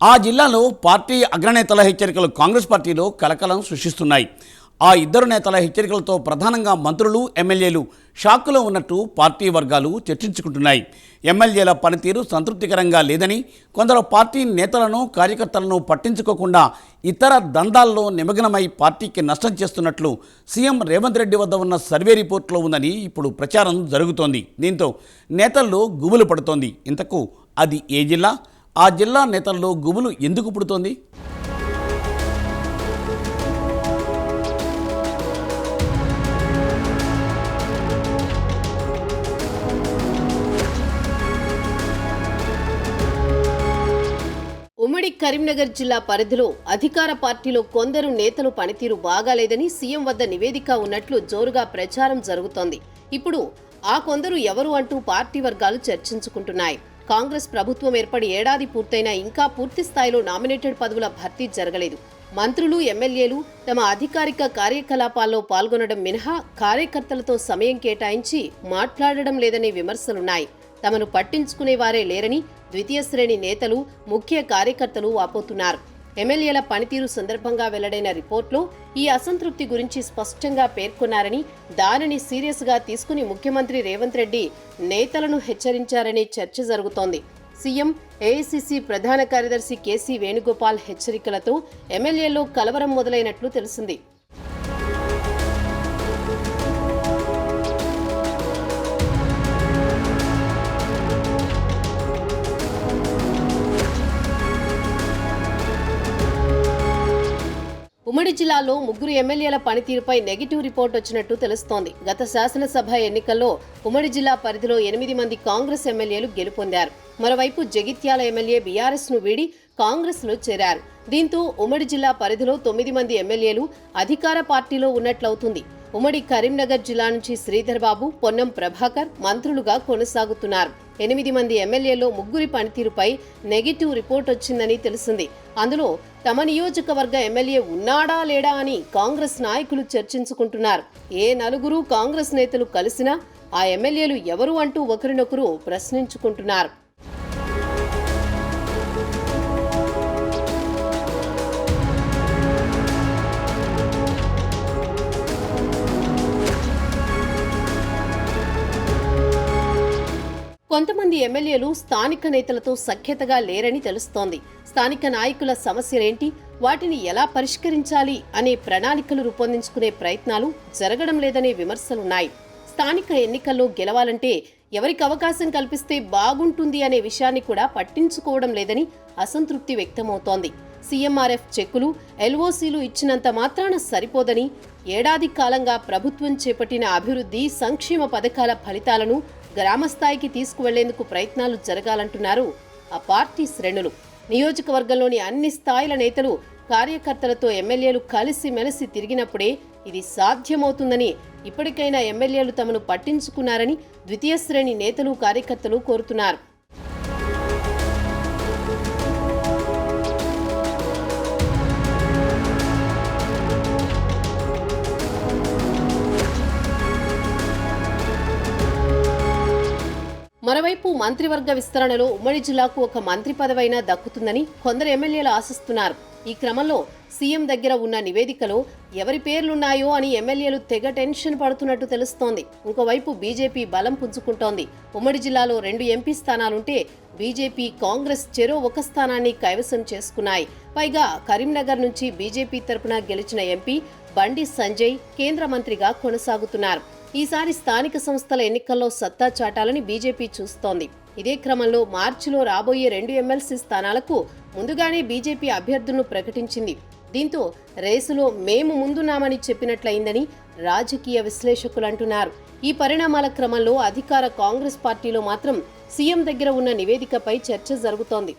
ఆ జిల్లాలో పార్టీ అగ్రనేతల హెచ్చరికలు కాంగ్రెస్ పార్టీలో కలకలం సృష్టిస్తున్నాయి. ఆ ఇద్దరు నేతల హెచ్చరికలతో ప్రధానంగా మంత్రులు ఎమ్మెల్యేలు షాక్లో ఉన్నట్టు పార్టీ వర్గాలు చర్చించుకుంటున్నాయి. ఎమ్మెల్యేల పనితీరు సంతృప్తికరంగా లేదని కొందరు పార్టీ నేతలను కార్యకర్తలను పట్టించుకోకుండా ఇతర దందాల్లో నిమగ్నమై పార్టీకి నష్టం చేస్తున్నట్లు సీఎం రేవంత్ రెడ్డి వద్ద ఉన్న సర్వే రిపోర్ట్లో ఉందని ఇప్పుడు ప్రచారం జరుగుతోంది. దీంతో నేతల్లో గుబులు పడుతోంది. ఇంతకు అది ఏ జిల్లా? ఆ జిల్లా నేతల్లో గుబులు ఎందుకు పుడుతోంది? ఉమ్మడి కరీంనగర్ జిల్లా పరిధిలో అధికార పార్టీలో కొందరు నేతలు పనితీరు బాగాలేదని సీఎం వద్ద నివేదిక ఉన్నట్లు జోరుగా ప్రచారం జరుగుతోంది. ఇప్పుడు ఆ కొందరు ఎవరు అంటూ పార్టీ వర్గాలు చర్చించుకుంటున్నాయి. కాంగ్రెస్ ప్రభుత్వం ఏర్పడి ఏడాది పూర్తయినా ఇంకా పూర్తి స్థాయిలో నామినేటెడ్ పదవుల భర్తీ జరగలేదు. మంత్రులు ఎమ్మెల్యేలు తమ అధికారిక కార్యకలాపాల్లో పాల్గొనడం మినహా కార్యకర్తలతో సమయం కేటాయించి మాట్లాడడం లేదనే విమర్శలున్నాయి. తమను పట్టించుకునేవారే లేరని ద్వితీయ శ్రేణి నేతలు ముఖ్య కార్యకర్తలు వాపోతున్నారు. ఎమ్మెల్యేల పనితీరు సందర్భంగా వెల్లడైన రిపోర్ట్లో ఈ అసంతృప్తి గురించి స్పష్టంగా పేర్కొన్నారని దానిని సీరియస్గా తీసుకుని ముఖ్యమంత్రి రేవంత్ రెడ్డి నేతలను హెచ్చరించారని చర్చ జరుగుతోంది. సీఎం ఏఐసిసి ప్రధాన కార్యదర్శి కేసీ వేణుగోపాల్ హెచ్చరికలతో ఎమ్మెల్యేలో కలవరం మొదలైనట్లు తెలిసింది. ఉమ్మడి జిల్లాలో ముగ్గురు ఎమ్మెల్యేల పనితీరుపై నెగిటివ్ రిపోర్ట్ వచ్చినట్టు తెలుస్తోంది. గత శాసనసభ ఎన్నికల్లో ఉమ్మడి జిల్లా పరిధిలో ఎనిమిది మంది కాంగ్రెస్ ఎమ్మెల్యేలు గెలుపొందారు. మరోవైపు జగిత్యాల ఎమ్మెల్యే బీఆర్ఎస్ను వీడి కాంగ్రెస్లో చేరారు. దీంతో ఉమ్మడి జిల్లా పరిధిలో తొమ్మిది మంది ఎమ్మెల్యేలు అధికార పార్టీలో ఉన్నట్లవుతుంది. ఉమ్మడి కరీంనగర్ జిల్లా నుంచి శ్రీధర్బాబు పొన్నం ప్రభాకర్ మంత్రులుగా కొనసాగుతున్నారు. ఎనిమిది మంది ఎమ్మెల్యేలో ముగ్గురి పనితీరుపై నెగిటివ్ రిపోర్ట్ వచ్చిందని తెలిసింది. అందులో తమ నియోజకవర్గ ఎమ్మెల్యే ఉన్నాడా లేడా అని కాంగ్రెస్ నాయకులు చర్చించుకుంటున్నారు. ఏ నలుగురు కాంగ్రెస్ నేతలు కలిసినా ఆ ఎమ్మెల్యేలు ఎవరు అంటూ ఒకరినొకరు ప్రశ్నించుకుంటున్నారు. కొంతమంది ఎమ్మెల్యేలు స్థానిక నేతలతో సఖ్యతగా లేరని తెలుస్తోంది. స్థానిక నాయకుల సమస్యలేంటి? వాటిని ఎలా పరిష్కరించాలి అనే ప్రణాళికలు రూపొందించుకునే ప్రయత్నాలు జరగడం లేదనే విమర్శలున్నాయి. స్థానిక ఎన్నికల్లో గెలవాలంటే ఎవరికి అవకాశం కల్పిస్తే బాగుంటుంది అనే విషయాన్ని కూడా పట్టించుకోవడం లేదని అసంతృప్తి వ్యక్తమవుతోంది. సీఎంఆర్ఎఫ్ చెక్కులు ఎల్ఓసీలు ఇచ్చినంత మాత్రాన సరిపోదని ఏడాది కాలంగా ప్రభుత్వం చేపట్టిన అభివృద్ధి సంక్షేమ పథకాల ఫలితాలను గ్రామస్థాయికి తీసుకువెళ్ళేందుకు ప్రయత్నాలు జరగాలంటున్నారు ఆ పార్టీ శ్రేణులు. నియోజకవర్గంలోని అన్ని స్థాయిల నేతలు కార్యకర్తలతో ఎమ్మెల్యేలు కలిసి మెలిసి తిరిగినప్పుడే ఇది సాధ్యమవుతుందని ఇప్పటికైనా ఎమ్మెల్యేలు తమను పట్టించుకున్నారని ద్వితీయ శ్రేణి నేతలు కార్యకర్తలు కోరుతున్నారు. మరోవైపు మంత్రివర్గ విస్తరణలో ఉమ్మడి జిల్లాకు ఒక మంత్రి పదవైనా దక్కుతుందని కొందరు ఎమ్మెల్యేలు ఆశిస్తున్నారు. ఈ క్రమంలో సీఎం దగ్గర ఉన్న నివేదికలో ఎవరి పేర్లున్నాయో అని ఎమ్మెల్యేలు తెగ టెన్షన్ పడుతున్నట్టు తెలుస్తోంది. ఇంకోవైపు బీజేపీ బలం పుంజుకుంటోంది. ఉమ్మడి జిల్లాలో రెండు ఎంపీ స్థానాలుంటే బీజేపీ కాంగ్రెస్ చెరో ఒక స్థానాన్ని కైవసం చేసుకున్నాయి. పైగా కరీంనగర్ నుంచి బీజేపీ తరపున గెలిచిన ఎంపీ బండి సంజయ్ కేంద్ర మంత్రిగా కొనసాగుతున్నారు. ఈసారి స్థానిక సంస్థల ఎన్నికల్లో సత్తా చాటాలని బీజేపీ చూస్తోంది. ఇదే క్రమంలో మార్చిలో రాబోయే రెండు ఎమ్మెల్సీ స్థానాలకు ముందుగానే బీజేపీ అభ్యర్థులను ప్రకటించింది. దీంతో రేసులో మేము ముందున్నామని చెప్పినట్లయిందని రాజకీయ విశ్లేషకులు అంటున్నారు. ఈ పరిణామాల క్రమంలో అధికార కాంగ్రెస్ పార్టీలో మాత్రం సీఎం దగ్గర ఉన్న నివేదికపై చర్చ జరుగుతోంది.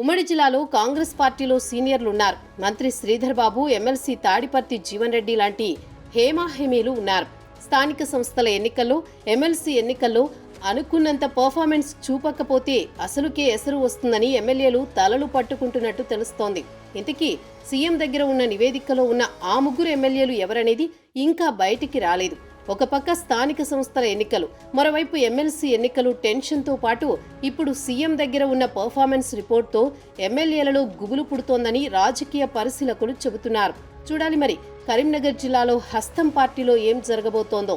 ఉమ్మడి జిల్లాలో కాంగ్రెస్ పార్టీలో సీనియర్లు ఉన్నారు మంత్రి శ్రీధర్ బాబు ఎమ్మెల్సీ తాడిపర్తి జీవన్ రెడ్డి లాంటి హేమాహేమీలు ఉన్నారు. స్థానిక సంస్థల ఎన్నికల్లో ఎమ్మెల్సీ ఎన్నికల్లో అనుకున్నంత పర్ఫార్మెన్స్ చూపకపోతే అసలుకే ఎసరు వస్తుందని ఎమ్మెల్యేలు తలలు పట్టుకుంటున్నట్టు తెలుస్తోంది. ఇంతకీ సీఎం దగ్గర ఉన్న నివేదికలో ఉన్న ఆ ముగ్గురు ఎమ్మెల్యేలు ఎవరనేది ఇంకా బయటికి రాలేదు. ఒక పక్క స్థానిక సంస్థల ఎన్నికలు మరోవైపు ఎమ్మెల్సీ ఎన్నికలు టెన్షన్తో పాటు ఇప్పుడు సీఎం దగ్గర ఉన్న పర్ఫార్మెన్స్ రిపోర్ట్తో ఎమ్మెల్యేలలో గుబులు పుడుతోందని రాజకీయ పరిశీలకులు చెబుతున్నారు. చూడాలి మరి కరీంనగర్ జిల్లాలో హస్తం పార్టీలో ఏం జరగబోతోందో.